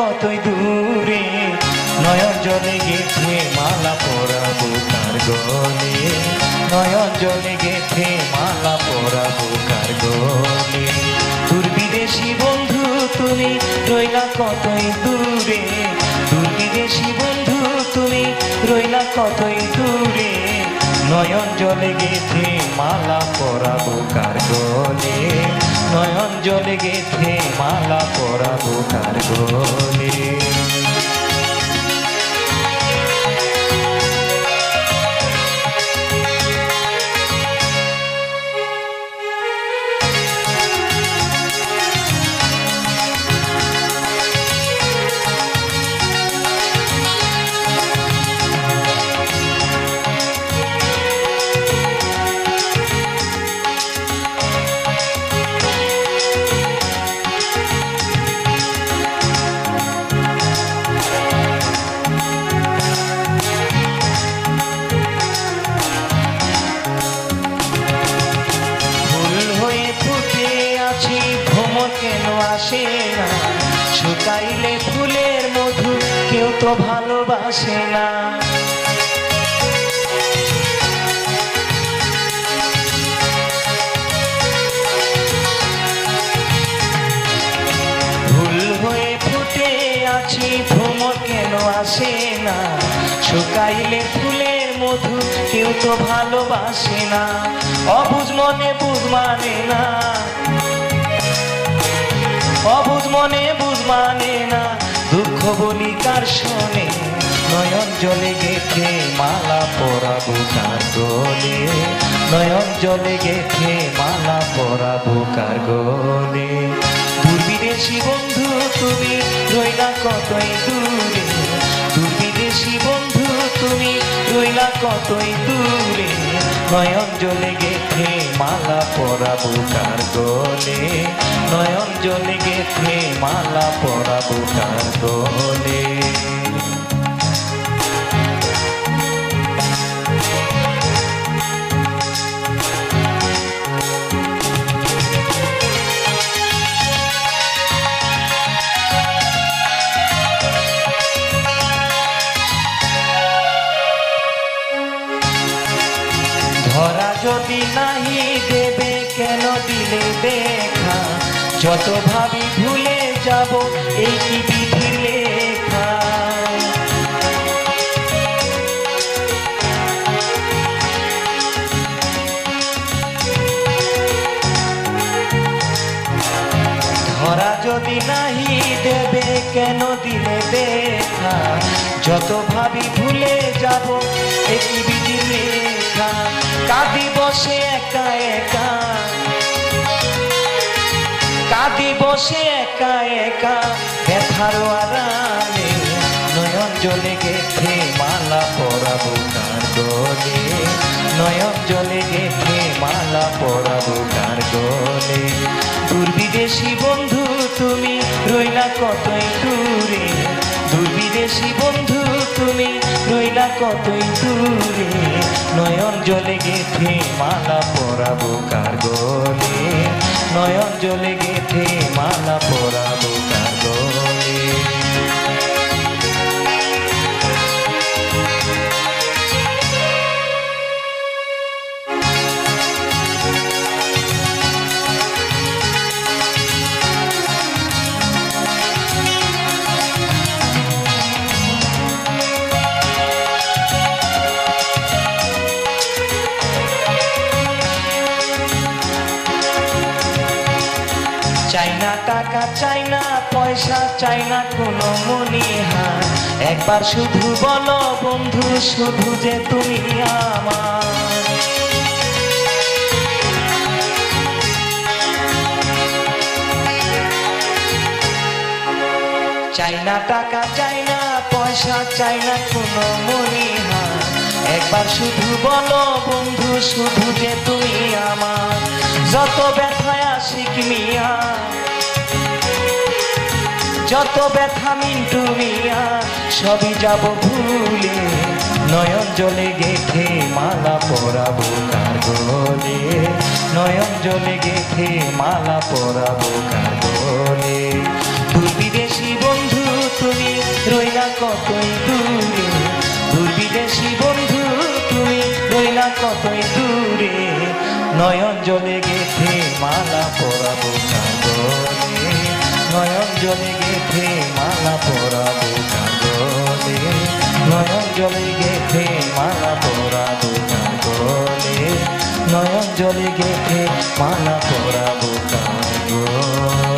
কতই দূরে, নয়ন জলে গেছে মালা পরাবো তার গলে। নয়ন জলে গেছে মালা পরাবো তার গলে। তোর বিদেশি বন্ধু তুমি রইলা কতই দূরে, তোর বিদেশি বন্ধু তুমি রইলা কতই দূরে। নয়ন জলে গেছে মালা পরাবো কার গলে। নয়ন জলে গেছে মালা পরাবো কার গলে। শুকাইলে ফুলের মধু, কেউ তো ভালোবাসে না। হয়ে আছি কেন আসে না? শুকাইলে ফুলের মধু, কেউ তো ভালোবাসে না। অবুঝ মনে বুঝ মানে না। অবুঝ মনে বুঝ মানে না দুঃখ বলি কার শোনে? নয়ন জলে গেথে মালা পরাবো কার গলে? নয়ন জলে গেথে মালা পরাবো কার গলে? দূর বিদেশি বন্ধু, তুমি রইলা কতই দূরে? দূর বিদেশি বন্ধু, তুমি রইলা কতই দূরে? নয়ন জলে গেথে মালা পরাবো কার গলে। নয়ন জলে গেথে মালা পরাবো কার গলে। দিলে দেখা যত ভাবি ভুলে যাব, এই কি বিধির লেখা। ধরা যদি নাহি দেবে, কেন দিলে দেখা? যত ভাবি ভুলে যাব একই বিধি লেখা। কাঁদি বসে একা একা। কাঁদি বসে একা একা, ব্যথার আরামে নয়ন জলে গেথে, মালা পরাবো কার গলে। নয়ন জলে গেথে, মালা পরাবো কার গলে। দূর বিদেশি বন্ধু, তুমি রইলা কতই দূরে? দূর বিদেশি বন্ধু, তুমি রইলা কতই দূরে? নয়ন জলে গেথে, মালা পরাবো কার গলে। নয়ন জলে গেথে মালা পরাবো টাকা চাই না, পয়সা চাই না, কোনো মনিহার একবার শুধু বলো বন্ধু, শুধু যে তুমি আমার। চাই না টাকা, চাই না পয়সা, চাই না কোনো মনিহার একবার শুধু বলো বন্ধু, শুধু যে তুমি আমার। যত ব্যথায় আশিক মিয়া যত ব্যথা মিন্টু মিয়া, সবই যাব ভুলে। নয়ন জলে গেথে মালা পরাবো কার নয়ন জলে গেথে মালা পরাবো কার গলে বন্ধু, তুমি রইলা কতই দূরে। বিদেশি বন্ধু, তুমি রইলা কতই দূরে। নয়ন জলে গেথে মালা পরাবো কাগলে নয়ন জলে গেথে মালা পরাবো চাঁদলে নয়ন জলে গেথে মালা পরাবো চাঁদলে নয়ন জলে গেথে মালা পরাবো কাগলে।